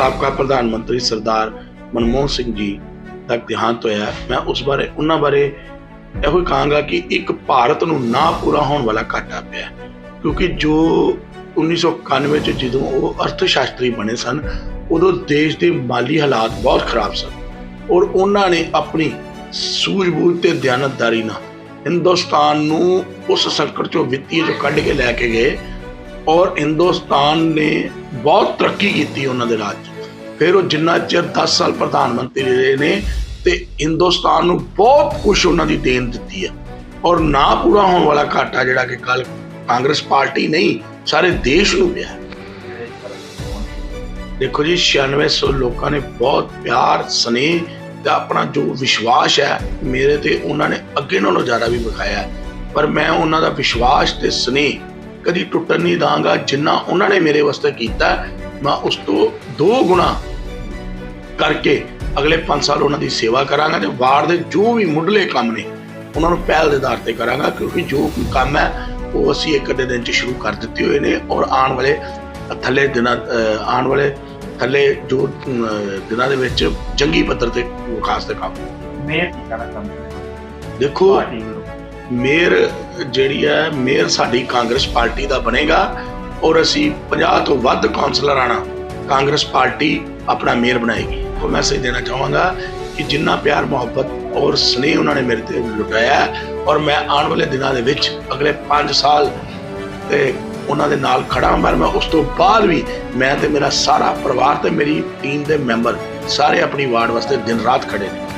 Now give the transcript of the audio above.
ਸਾਬਕਾ ਪ੍ਰਧਾਨ ਮੰਤਰੀ ਸਰਦਾਰ ਮਨਮੋਹਨ ਸਿੰਘ ਜੀ ਦਾ ਦੇਹਾਂਤ ਹੋਇਆ। ਮੈਂ ਉਸ ਬਾਰੇ, ਉਹਨਾਂ ਬਾਰੇ ਇਹੋ ਹੀ ਕਹਾਂਗਾ ਕਿ ਇੱਕ ਭਾਰਤ ਨੂੰ ਨਾ ਪੂਰਾ ਹੋਣ ਵਾਲਾ ਘਾਟਾ ਪਿਆ ਕਿਉਂਕਿ ਜੋ 1991 ਚ ਜਦੋਂ ਉਹ ਅਰਥ ਸ਼ਾਸਤਰੀ ਬਣੇ ਸਨ, ਉਦੋਂ ਦੇਸ਼ ਦੇ ਮਾਲੀ ਹਾਲਾਤ ਬਹੁਤ ਖਰਾਬ ਸਨ ਔਰ ਉਹਨਾਂ ਨੇ ਆਪਣੀ ਸੂਝ-ਬੂਝ ਤੇ ਦਿਆਨਤਦਾਰੀ ਨਾਲ ਹਿੰਦੁਸਤਾਨ ਨੂੰ ਉਸ ਸੰਕਟ ਚੋਂ ਵਿੱਤੀ ਚੋਂ ਕੱਢ ਕੇ ਲੈ ਕੇ ਗਏ ਔਰ ਹਿੰਦੁਸਤਾਨ ਨੇ ਬਹੁਤ ਤਰੱਕੀ ਕੀਤੀ ਉਹਨਾਂ ਦੇ ਰਾਜ ਫਿਰ ਉਹ ਜਿੰਨਾ ਚਿਰ 10 ਸਾਲ ਪ੍ਰਧਾਨ ਮੰਤਰੀ ਰਹੇ ਨੇ ਤੇ ਹਿੰਦੁਸਤਾਨ ਨੂੰ ਬਹੁਤ ਕੁਝ ਉਹਨਾਂ ਦੀ ਦੇਣ ਦਿੱਤੀ ਹੈ। ਔਰ ਨਾ ਪੂਰਾ ਹੋਣ ਵਾਲਾ ਘਾਟਾ ਜਿਹੜਾ ਕਿ ਕੱਲ ਕਾਂਗਰਸ ਪਾਰਟੀ ਨਹੀਂ, ਸਾਰੇ ਦੇਸ਼ ਨੂੰ ਪਿਆ। ਦੇਖੋ ਜੀ 9600 ਲੋਕਾਂ ਨੇ ਬਹੁਤ ਪਿਆਰ, ਸਨੇਹ ਤੇ ਆਪਣਾ ਜੋ ਵਿਸ਼ਵਾਸ ਹੈ, ਮੇਰੇ ਤੇ ਉਹਨਾਂ ਨੇ ਅੱਗੇ ਨਾਲੋਂ ਜ਼ਿਆਦਾ ਵੀ ਵਿਖਾਇਆ ਪਰ ਮੈਂ ਉਹਨਾਂ ਦਾ ਵਿਸ਼ਵਾਸ ਤੇ ਸਨੇਹ ਕਦੀ ਟੁੱਟਣ ਨਹੀਂ ਦਾਂਗਾ। ਜਿੰਨਾ ਉਹਨਾਂ ਨੇ ਮੇਰੇ ਵਾਸਤੇ ਕੀਤਾ, ਮੈਂ ਉਸ ਤੋਂ ਦੋ ਗੁਣਾ ਕਰਕੇ ਅਗਲੇ 5 ਸਾਲ ਉਹਨਾਂ ਦੀ ਸੇਵਾ ਕਰਾਂਗਾ ਤੇ ਵਾਰਡ ਦੇ ਜੋ ਵੀ ਮੁੱਢਲੇ ਕੰਮ ਨੇ ਉਹਨਾਂ ਨੂੰ ਪਹਿਲ ਦੇ ਆਧਾਰ ਤੇ ਕਰਾਂਗਾ ਕਿਉਂਕਿ ਜੋ ਕੋਈ ਕੰਮ ਹੈ ਉਹ ਅਸੀਂ ਇੱਕ ਅੱਧੇ ਦਿਨ ਚ ਸ਼ੁਰੂ ਕਰ ਦਿੱਤੇ ਹੋਏ ਨੇ ਔਰ ਆਉਣ ਵਾਲੇ ਥੱਲੇ ਦਿਨਾਂ ਆਉਣ ਵਾਲੇ ਥੱਲੇ ਜੋ ਦਿਨਾਂ ਦੇ ਵਿੱਚ ਜੰਗੀ ਪੱਧਰ ਤੇ ਵਿਕਾਸ ਦੇ ਕੰਮ ਮੇਰ ਦੇਖੋ ਮੇਅਰ ਜਿਹੜੀ ਹੈ ਮੇਅਰ ਸਾਡੀ ਕਾਂਗਰਸ ਪਾਰਟੀ ਦਾ ਬਣੇਗਾ ਔਰ ਅਸੀਂ 50 ਤੋਂ ਵੱਧ ਕਾਉਂਸਲਰਾਂ ਨਾਲ ਕਾਂਗਰਸ ਪਾਰਟੀ ਆਪਣਾ ਮੇਅਰ ਬਣਾਏਗੀ। ਉਹ ਮੈਸੇਜ ਦੇਣਾ ਚਾਹਾਂਗਾ ਕਿ ਜਿੰਨਾ ਪਿਆਰ, ਮੁਹੱਬਤ ਔਰ ਸਨੇਹ ਉਹਨਾਂ ਨੇ ਮੇਰੇ ਤੇ ਲੁਟਾਇਆ ਔਰ ਮੈਂ ਆਉਣ ਵਾਲੇ ਦਿਨਾਂ ਦੇ ਵਿੱਚ ਅਗਲੇ 5 ਸਾਲ ਤੇ ਉਹਨਾਂ ਦੇ ਨਾਲ ਖੜਾ ਹਾਂ ਮੈਂ ਉਸ ਤੋਂ ਬਾਅਦ ਵੀ ਮੈਂ ਤੇ ਮੇਰਾ ਸਾਰਾ ਪਰਿਵਾਰ ਤੇ ਮੇਰੀ ਟੀਮ ਦੇ ਮੈਂਬਰ ਸਾਰੇ ਆਪਣੀ ਵਾਰਡ ਵਾਸਤੇ ਦਿਨ ਰਾਤ ਖੜੇ ਨੇ।